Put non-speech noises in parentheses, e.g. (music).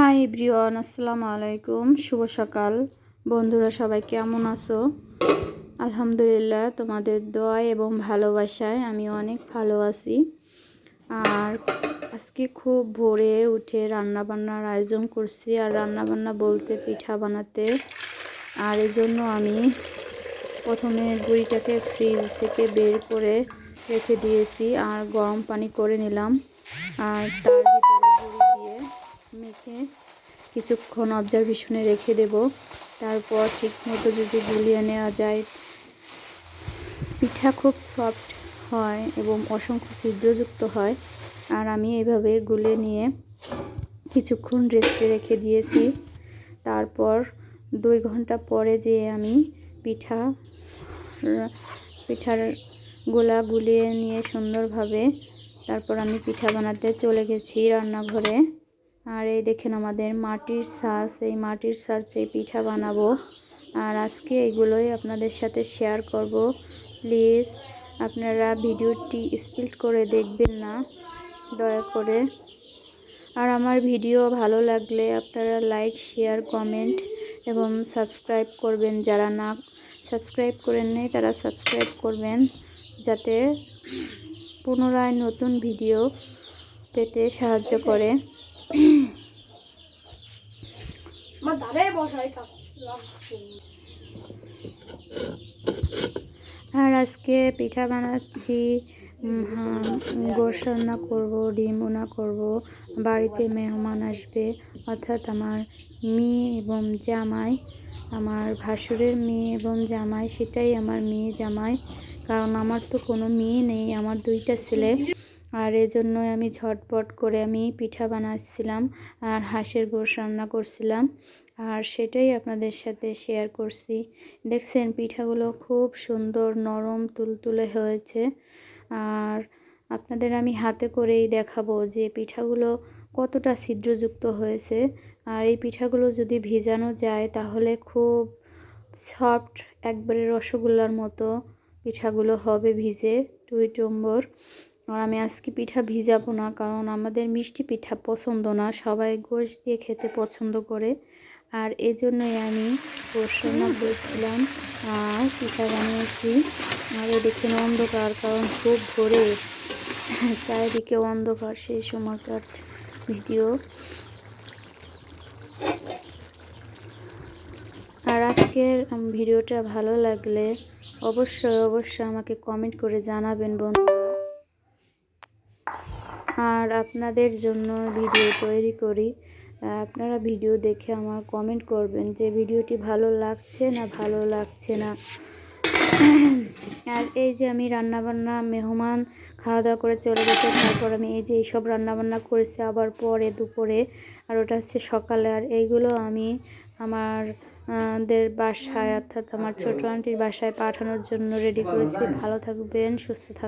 High Brian আসসালামু আলাইকুম। শুভ সকাল। বন্ধুরা, সবাই কেমন আছো? আলহামদুলিল্লাহ, তোমাদের দোয়া এবং ভালোবাসায় আমি অনেক ভালো আছি। আর আজকে খুব ভোরে উঠে রান্না বান্নার আয়োজন করছি। আর রান্না বান্না বলতে পিঠা বানাতে। আর এই জন্য আমি প্রথমে গুড়িটাকে ফ্রিজ থেকে বের করে রেখে দিয়েছি। আর গরম পানি করে নিলাম। আর তার ভিতরে কিছুক্ষণ অবজারভেশনে রেখে দেব। তারপর ঠিকমতো যদি গুলিয়ে নেওয়া যায়, পিঠা খুব সফট হয় এবং অসংখ্য ছিদ্রযুক্ত হয়। আর আমি এভাবে গুলে নিয়ে কিছুক্ষণ রেস্টে রেখে দিয়েছি। তারপর দুই ঘণ্টা পরে যে আমি পিঠা, পিঠার গোলা গুলিয়ে নিয়ে সুন্দরভাবে তারপর আমি পিঠা বানাতে চলে গেছি রান্নাঘরে। আর এই দেখেন আমাদের মাটির সাজ, এই মাটির সাজে পিঠা বানাবো। আর আজকে এগুলোই আপনাদের সাথে শেয়ার করব। প্লিজ আপনারা ভিডিওটি স্পিল্ট করে দেখবেন না, দয়া করে। আর আমার ভিডিও ভালো লাগলে আপনারা লাইক শেয়ার কমেন্ট এবং সাবস্ক্রাইব করবেন। যারা না সাবস্ক্রাইব করেন নেই, তারা সাবস্ক্রাইব করবেন। যাতে পুনরায় নতুন ভিডিও পেতে সাহায্য করে। আর আজকে পিঠা বানাচ্ছি। গোশ রান্না করব, ডিম উনা করব। বাড়িতে মেহমান আসবে। অর্থাৎ আমার মেয়ে এবং জামাই, আমার ভাসুরের মেয়ে এবং জামাই, সেটাই আমার মেয়ে জামাই। কারণ আমার তো কোনো মেয়ে নেই, আমার দুইটা ছেলে। আর এজন্যই আমি ঝটপট করে আমি পিঠা বানাচ্ছিলাম আর হাঁসের গোশ রান্না করছিলাম। আর সেটাই আপনাদের সাথে শেয়ার করছি। দেখছেন, পিঠাগুলো খুব সুন্দর নরম তুলতুলে হয়েছে। আর আপনাদের আমি হাতে করেই দেখাবো যে পিঠাগুলো কতটা ছিদ্রযুক্ত হয়েছে। আর এই পিঠাগুলো যদি ভিজানো যায়, তাহলে খুব সফট একবারে রসগোল্লার মতো পিঠাগুলো হবে ভিজে টুই টম্বর আর আমি আজকে পিঠা ভিজাবো না, কারণ আমাদের মিষ্টি পিঠা পছন্দ না। সবাই গোশ দিয়ে খেতে পছন্দ করে। আর এজন্যই আমি রান্না করেছিলাম, আর পিঠা বানিয়েছি। আর দেখেন অন্ধকার, কারণ খুব ভোরে (laughs) চারিদিকে অন্ধকার সেই সময়কার ভিডিও। আর আজকের ভিডিওটা ভালো লাগলে অবশ্যই অবশ্যই আমাকে কমেন্ট করে জানাবেন বন্ধুরা আর আপনাদের জন্য ভিডিও তৈরি করি। আপনারা ভিডিও দেখে আমার কমেন্ট করবেন যে ভিডিওটি ভালো লাগছে না ভালো লাগছে না। আর এই যে আমি রান্নাবান্না মেহমান খাওয়া দাওয়া করে চলে গেছে, তারপর আমি এই যে এইসব রান্নাবান্না করেছি আবার পরে দুপুরে, আর ওটা হচ্ছে সকালে। আর এইগুলো আমি আমার দের বাসায়, অর্থাৎ আমার ছোটো আন্টির বাসায় পাঠানোর জন্য রেডি করেছি। ভালো থাকবেন, সুস্থ থাকবেন